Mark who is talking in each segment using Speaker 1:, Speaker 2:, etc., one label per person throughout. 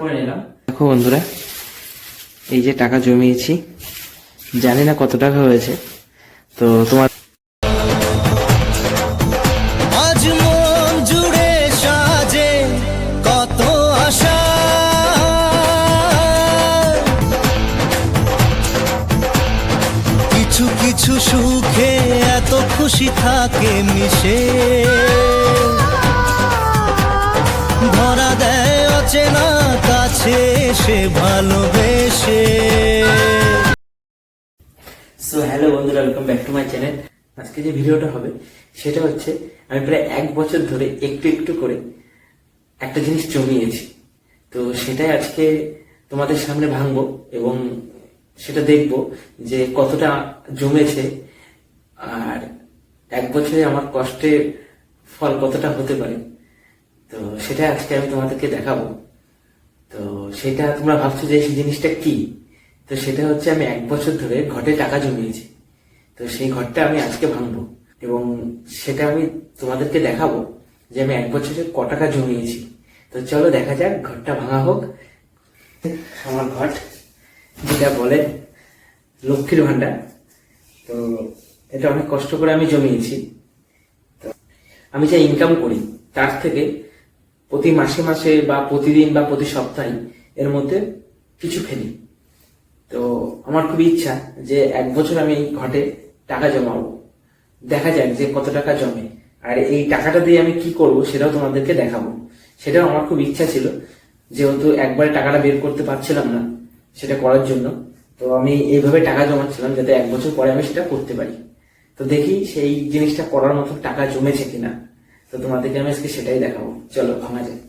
Speaker 1: পরিষ্কার করে নিলাম দেখো বন্ধুরা এই যে টাকা জমিয়েছি জানি না কত টাকা হয়েছে তো তোমার কিছু সুখে এত খুশি থাকে মিশে বেশে ভালোবেসে সো হ্যালো বন্ধুরা welcome back to my channel আজকে যে ভিডিওটা হবে সেটা হচ্ছে আমি প্রায় এক বছর ধরে একটু একটু করে একটা জিনিস জমিয়েছি তো সেটাই আজকে তোমাদের সামনে ভাঙবো এবং সেটা দেখব যে কতটা জমেছে আর এক বছরে আমার কষ্টের ফল কতটা হতে পারে তো সেটাই আজকে আমি তোমাদেরকে দেখাবো তো সেটা তোমরা ভাবছো যে সেই জিনিসটা কি তো সেটা হচ্ছে আমি এক বছর ধরে ঘটে টাকা জমিয়েছি তো সেই ঘরটা আমি আজকে ভাঙবো এবং সেটা আমি তোমাদেরকে দেখাবো যে আমি এক বছরে ক টাকা জমিয়েছি তো চলো দেখা যাক ঘরটা ভাঙা হোক আমার ঘট যেটা বলে লক্ষ্মীর ভাণ্ডার তো এটা অনেক কষ্ট করে আমি জমিয়েছি আমি যা ইনকাম করি তার থেকে প্রতি মাসে মাসে বা প্রতিদিন বা প্রতি সপ্তাহে এর মধ্যে কিছু ফেলি তো আমার খুবই ইচ্ছা যে এক বছর আমি এই ঘটে টাকা জমাবো দেখা যাক যে কত টাকা জমে আর এই টাকাটা দিয়ে আমি কি করব সেটাও তোমাদেরকে দেখাবো সেটাও আমার খুব ইচ্ছা ছিল যেহেতু একবারে টাকাটা বের করতে পারছিলাম না সেটা করার জন্য তো আমি এইভাবে টাকা জমাচ্ছিলাম যাতে এক বছর পরে আমি সেটা করতে পারি তো দেখি সেই জিনিসটা করার মতো টাকা জমেছে কিনা তো তোমাদেরকে আমি আজকে সেটাই দেখাবো চলো ভাঙা যাক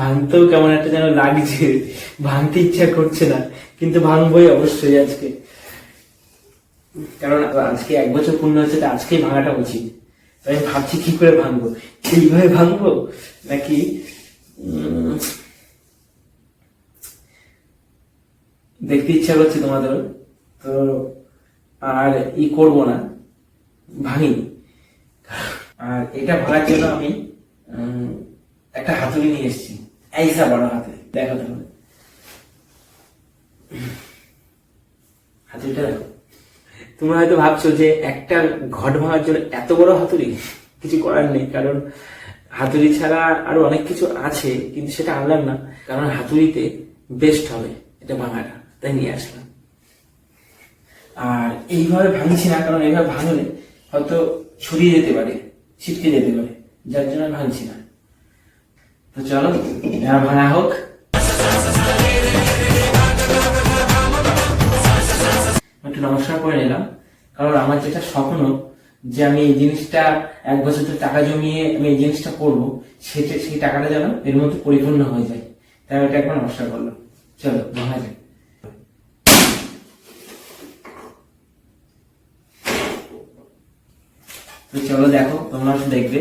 Speaker 1: ভাঙতেও কেমন একটা যেন লাগছে ভাঙতে ইচ্ছা করছে না কিন্তু ভাঙবই অবশ্যই আজকে কারণ আজকে এক বছর পূর্ণ হচ্ছে তো আজকেই ভাঙাটা উচিত আমি ভাবছি কি করে ভাঙবো এইভাবে ভাঙবো নাকি দেখতে ইচ্ছা করছে তোমাদের তো আর ই করব না ভাঙিনি আর এটা ভাঙার জন্য আমি একটা হাতুড়ি নিয়ে এসেছি এইসা বড় হাতে দেখো তো হাতুড়িটা দেখো তোমরা হয়তো ভাবছো যে একটা ঘট ভাঙার জন্য এত বড় হাতুড়ি কিছু করার নেই কারণ হাতুড়ি ছাড়া আরো অনেক কিছু আছে কিন্তু সেটা আনলাম না কারণ হাতুড়িতে বেস্ট হবে এটা ভাঙাটা তাই নিয়ে আসলাম আর এইভাবে ভাঙছি না কারণ এইভাবে ভাঙলে হয়তো ছড়িয়ে যেতে পারে ছিটকে যেতে পারে যার জন্য ভাঙছি না তো চলো এবার ভাঙা হোক একটু নমস্কার করে নিলাম কারণ আমার যেটা স্বপ্ন যে আমি এই জিনিসটা এক বছর ধরে টাকা জমিয়ে আমি এই জিনিসটা করবো সেটা সেই টাকাটা যেন এর মধ্যে পরিপূর্ণ হয়ে যায় তাই ওটা একবার নমস্কার করলাম চলো ভাঙা যায় তো চলো দেখো তোমরা দেখবে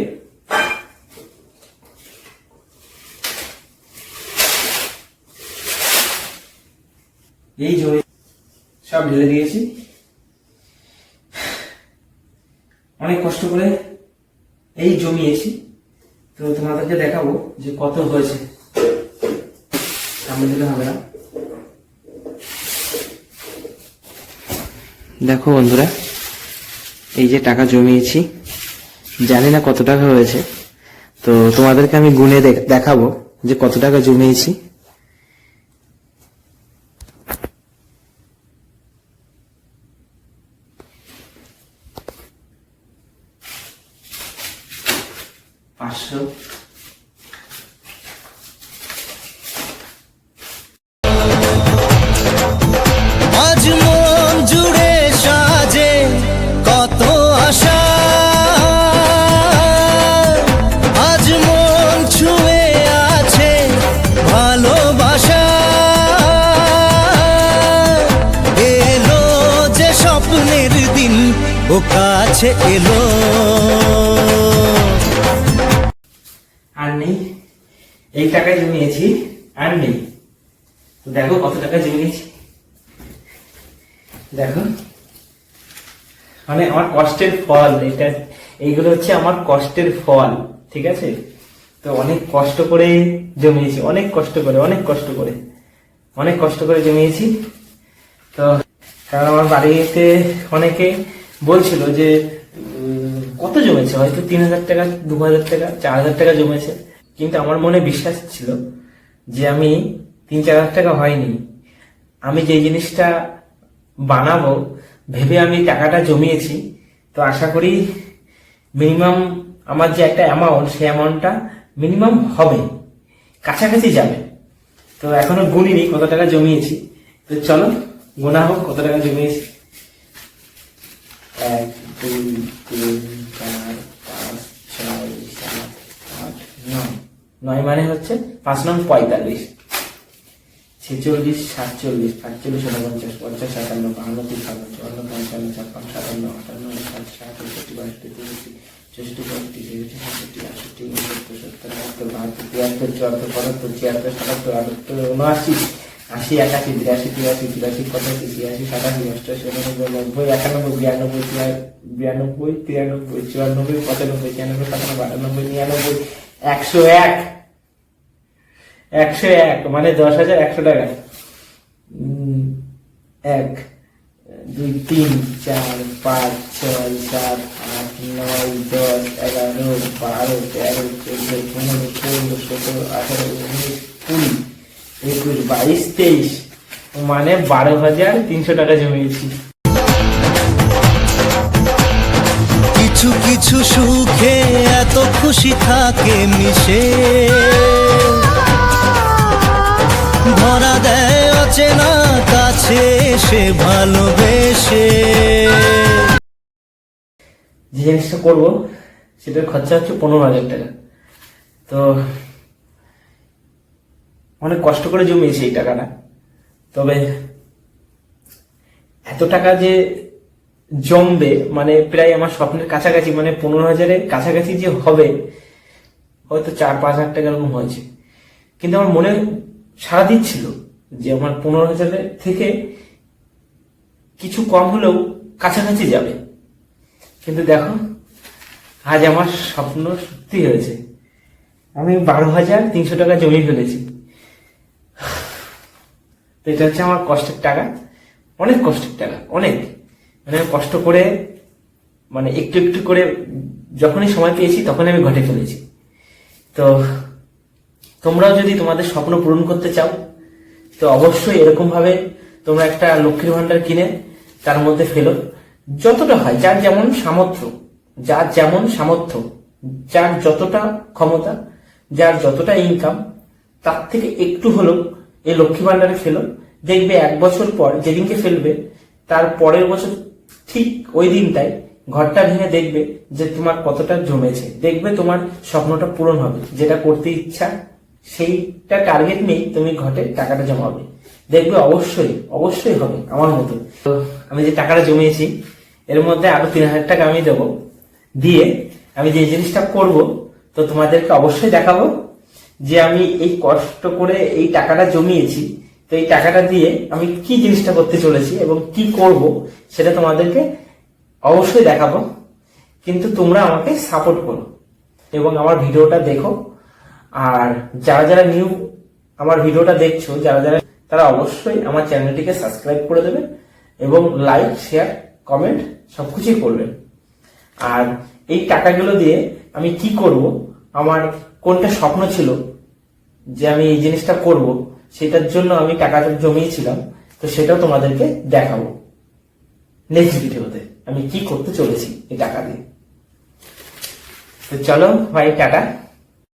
Speaker 1: এই জমি সব ঢেলে দিয়েছি অনেক কষ্ট করে এই জমিয়েছি তো তোমাদেরকে দেখাবো যে কত হয়েছে সামনে দিলে হবে না দেখো বন্ধুরা এই যে টাকা জমিয়েছি জানি না কত টাকা হয়েছে তো তোমাদেরকে আমি গুনে দেখাবো যে কত টাকা জমিয়েছি কাছে এলো আর এই টাকায় জমিয়েছি আর নেই দেখো কত টাকা জমিয়েছি দেখো মানে আমার কষ্টের ফল এটা এইগুলো হচ্ছে আমার কষ্টের ফল ঠিক আছে তো অনেক কষ্ট করে জমিয়েছি অনেক কষ্ট করে অনেক কষ্ট করে অনেক কষ্ট করে জমিয়েছি তো কারণ আমার বাড়িতে অনেকে বলছিল যে কত জমেছে হয়তো তিন হাজার টাকা দু হাজার টাকা চার হাজার টাকা জমেছে কিন্তু আমার মনে বিশ্বাস ছিল যে আমি তিন চার হাজার টাকা হয়নি আমি যে জিনিসটা বানাবো ভেবে আমি টাকাটা জমিয়েছি তো আশা করি মিনিমাম আমার যে একটা অ্যামাউন্ট সেই অ্যামাউন্টটা মিনিমাম হবে কাছাকাছি যাবে তো এখনো গুনিনি কত টাকা জমিয়েছি তো চলো গোনা হোক কত টাকা জমিয়েছি এক দুই তিন চার পাঁচ ছয় সাত আট নয় নয় মানে হচ্ছে পাঁচ নং পঁয়তাল্লিশ ছেচল্লিশ সাতচল্লিশ আটচল্লিশ উনপঞ্চাশ পঞ্চাশ সাতান্ন বাহান্ন তিপ্পান্ন চুয়ান্ন পঞ্চান্ন ছাপ্পান্ন সাতান্ন আটান্ন ষাট ষাট একষট্টি বাষট্টি তেষট্টি চৌষট্টি পঁয়ষট্টি ছেষট্টি সাতষট্টি আটষট্টি উনসত্তর সত্তর বাহাত্তর বাহাত্তর তিয়াত্তর চুয়াত্তর পঁচাত্তর ছিয়াত্তর সাতাত্তর আটাত্তর উনআশি আশি একাশি বিরাশি তিরাশি চুরাশি পঁচাশি ছিয়াশি সাতাশি অষ্টআশি উননব্বই নব্বই একানব্বই বিরানব্বই বিরানব্বই তিরানব্বই চুরানব্বই পঁচানব্বই ছিয়ানব্বই সাতানব্বই আটানব্বই নিরানব্বই একশো এক একশো এক মানে দশ হাজার একশো টাকা এক দুই তিন চার পাঁচ ছয় সাত আট নয় দশ এগারো বারো তেরো চোদ্দ পনেরো ষোলো সতেরো আঠারো উনিশ কুড়ি একুশ বাইশ তেইশ মানে বারো হাজার তিনশো টাকা জমিয়েছি কিছু কিছু সুখে এত খুশি থাকে মিশে ধরা দেয় অচেনা কাছে সে ভালোবেসে যে জিনিসটা করবো সেটার খরচা হচ্ছে পনেরো হাজার টাকা তো অনেক কষ্ট করে জমিয়েছে এই টাকাটা তবে এত টাকা যে জমবে মানে প্রায় আমার স্বপ্নের কাছাকাছি মানে পনেরো হাজারের কাছাকাছি যে হবে হয়তো চার পাঁচ হাজার টাকা এরকম হয়েছে কিন্তু আমার মনে সারা দিচ্ছিল যে আমার পনেরো হাজারের থেকে কিছু কম হলেও কাছাকাছি যাবে কিন্তু দেখো আজ আমার স্বপ্ন সত্যি হয়েছে আমি বারো হাজার তিনশো টাকা জমি ফেলেছি তো এটা হচ্ছে আমার কষ্টের টাকা অনেক কষ্টের টাকা অনেক মানে কষ্ট করে মানে একটু একটু করে যখনই সময় পেয়েছি তখন আমি ঘটে ফেলেছি তো তোমরাও যদি তোমাদের স্বপ্ন পূরণ করতে চাও তো অবশ্যই এরকমভাবে তোমরা একটা লক্ষ্মীর ভাণ্ডার কিনে তার মধ্যে ফেলো যতটা হয় যার যেমন সামর্থ্য যার যেমন সামর্থ্য যার যতটা ক্ষমতা যার যতটা ইনকাম তার থেকে একটু হলেও এই লক্ষ্মী ভান্ডারে ফেলো দেখবে এক বছর পর যেদিনকে ফেলবে তার পরের বছর ঠিক ওই দিনটাই ঘরটা ভেঙে দেখবে যে তোমার কতটা জমেছে দেখবে তোমার স্বপ্নটা পূরণ হবে যেটা করতে ইচ্ছা সেইটা টার্গেট নিয়ে তুমি ঘটে টাকাটা জমাবে দেখবে অবশ্যই অবশ্যই হবে আমার মতো তো আমি যে টাকাটা জমিয়েছি এর মধ্যে আরো তিন হাজার টাকা আমি দেবো দিয়ে আমি যে জিনিসটা করব তো তোমাদেরকে অবশ্যই দেখাবো যে আমি এই কষ্ট করে এই টাকাটা জমিয়েছি তো এই টাকাটা দিয়ে আমি কি জিনিসটা করতে চলেছি এবং কি করব সেটা তোমাদেরকে অবশ্যই দেখাবো কিন্তু তোমরা আমাকে সাপোর্ট করো এবং আমার ভিডিওটা দেখো আর যারা যারা নিউ আমার ভিডিওটা দেখছো যারা যারা তারা অবশ্যই আমার চ্যানেলটিকে সাবস্ক্রাইব করে দেবে এবং লাইক শেয়ার কমেন্ট সবকিছুই করবেন আর এই টাকাগুলো দিয়ে আমি কি করব আমার কোনটা স্বপ্ন ছিল যে আমি এই জিনিসটা করব সেটার জন্য আমি টাকা জমিয়েছিলাম তো সেটাও তোমাদেরকে দেখাবো নেক্সট ভিডিওতে আমি কি করতে চলেছি এই টাকা দিয়ে তো চলো ভাই টাটা